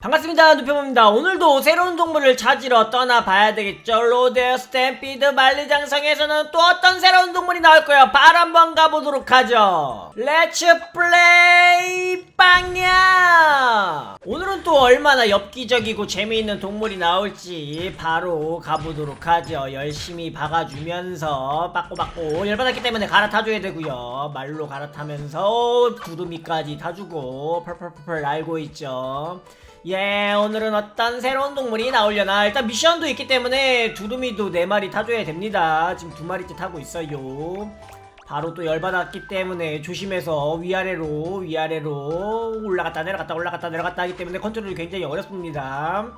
반갑습니다 누표입니다. 오늘도 새로운 동물을 찾으러 떠나봐야 되겠죠? 로데어 스탬피드 만리장성에서는 또 어떤 새로운 동물이 나올까요? 바로 한번 가보도록 하죠. 렛츠 플레이 빵야! 오늘은 또 얼마나 엽기적이고 재미있는 동물이 나올지 바로 가보도록 하죠. 열심히 박아주면서 빠꼬빠꼬 열받았기 때문에 갈아타줘야 되고요. 말로 갈아타면서 두루미까지 타주고 펄펄펄펄 날고 있죠 예, 오늘은 어떤 새로운 동물이 나오려나. 일단 미션도 있기 때문에 두루미도 네 마리 타줘야 됩니다. 지금 두 마리째 타고 있어요. 바로 또 열받았기 때문에 조심해서 위아래로 위아래로 올라갔다 내려갔다 올라갔다 내려갔다 하기 때문에 컨트롤이 굉장히 어렵습니다.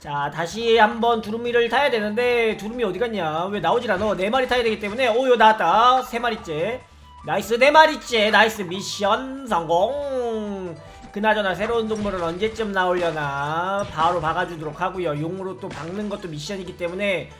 자 다시 한번 두루미를 타야 되는데 두루미 어디 갔냐 왜 나오질 않아 네 마리 타야 되기 때문에 오요 나왔다 세 마리째 나이스 네 마리째 나이스 미션 성공 그나저나 새로운 동물은 언제쯤 나오려나 바로 박아주도록 하고요. 용으로 또 박는 것도 미션이기 때문에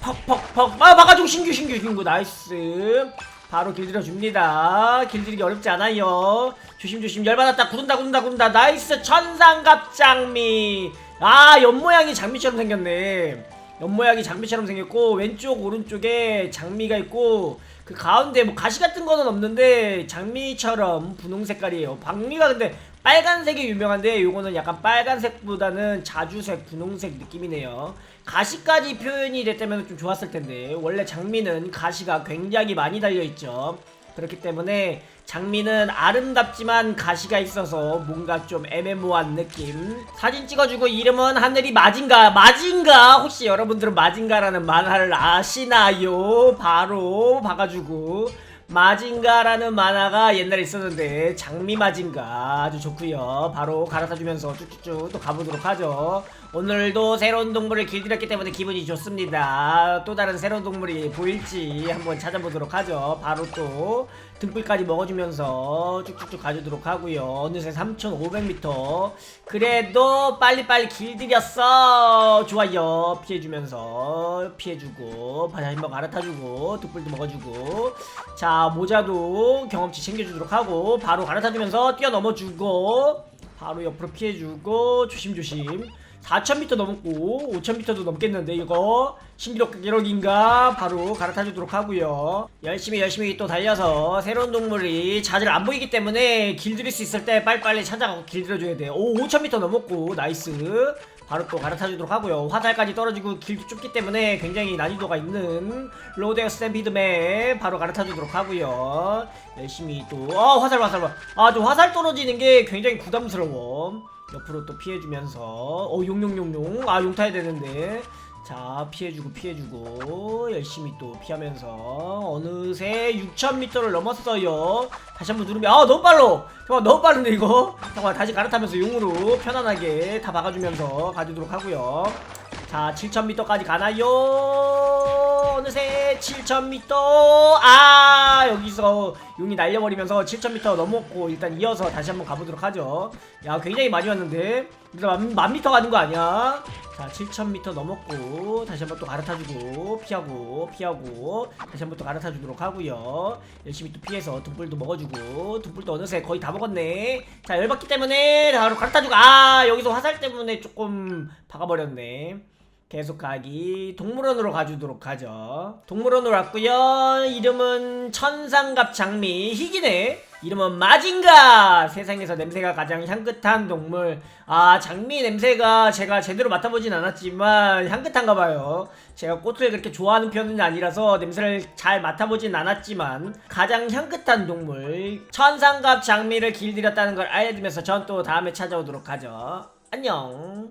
퍽퍽퍽. 아 박아주고 신규 신규 신규. 나이스. 바로 길들여 줍니다. 길들이기 어렵지 않아요. 조심조심. 열받았다. 구른다 구른다 구른다. 나이스. 천상갑장미. 아 옆모양이 장미처럼 생겼네. 옆모양이 장미처럼 생겼고 왼쪽 오른쪽에 장미가 있고 그 가운데 뭐 가시 같은 거는 없는데 장미처럼 분홍 색깔이에요. 박미가 근데 빨간색이 유명한데 요거는 약간 빨간색보다는 자주색 분홍색 느낌이네요. 가시까지 표현이 됐다면 좀 좋았을 텐데 원래 장미는 가시가 굉장히 많이 달려있죠. 그렇기 때문에 장미는 아름답지만 가시가 있어서 뭔가 좀 애매모호한 느낌. 사진 찍어주고 이름은 하늘이 마징가 마징가! 혹시 여러분들은 마징가라는 만화를 아시나요? 바로 박아주고 마징가라는 만화가 옛날에 있었는데 장미 마징가 아주 좋고요. 바로 갈아타 주면서 쭉쭉쭉 또 가보도록 하죠. 오늘도 새로운 동물을 길들였기 때문에 기분이 좋습니다. 또 다른 새로운 동물이 보일지 한번 찾아보도록 하죠. 바로 또 등불까지 먹어주면서 쭉쭉쭉 가주도록 하고요. 어느새 3500m 그래도 빨리빨리 길들였어. 좋아요. 피해주면서 피해주고 다시 한번 갈아타주고 등불도 먹어주고. 자 모자도 경험치 챙겨주도록 하고 바로 갈아타주면서 뛰어넘어주고 바로 옆으로 피해주고 조심조심. 4,000m 넘었고 5,000m도 넘겠는데 이거 신기록 기록인가? 바로 갈아타주도록 하고요. 열심히 열심히 또 달려서 새로운 동물이 자주 안 보이기 때문에 길들일 수 있을 때 빨리빨리 찾아가고 길들여줘야 돼요. 오 5,000m 넘었고 나이스 바로 또 갈아타주도록 하고요. 화살까지 떨어지고 길도 좁기 때문에 굉장히 난이도가 있는 로데어 스탬피드맨 바로 갈아타주도록 하고요. 열심히 또어 화살 화살. 아 저 화살 떨어지는 게 굉장히 부담스러워. 옆으로 또 피해주면서. 어 용용용용. 아 용 타야 되는데 자 피해주고 피해주고 열심히 또 피하면서 어느새 6,000m를 넘었어요. 다시 한번 누르면 아 너무 빨라. 잠깐 너무 빠른데 이거? 잠깐 다시 갈아타면서 용으로 편안하게 다 박아주면서 가주도록 하고요. 자 7,000m까지 가나요 7,000m 아 여기서 용이 날려버리면서 7,000m 넘었고 일단 이어서 다시 한번 가보도록 하죠. 야 굉장히 많이 왔는데? 일단 만, 만 미터 가는 거 아니야? 자 7,000m 넘었고 다시 한번 또 갈아타주고 피하고 피하고 다시 한번 또 갈아타주도록 하고요. 열심히 또 피해서 등불도 먹어주고 등불도 어느새 거의 다 먹었네. 자 열받기 때문에 바로 갈아타주고. 아 여기서 화살 때문에 조금 박아버렸네 계속 가기. 동물원으로 가주도록 하죠. 동물원으로 왔고요. 이름은 천상갑 장미 희귀네. 이름은 마징가. 세상에서 냄새가 가장 향긋한 동물. 아 장미 냄새가 제가 제대로 맡아보진 않았지만 향긋한가 봐요. 제가 꽃을 그렇게 좋아하는 편은 아니라서 냄새를 잘 맡아보진 않았지만 가장 향긋한 동물. 천상갑 장미를 길들였다는 걸 알려드리면서 전 또 다음에 찾아오도록 하죠. 안녕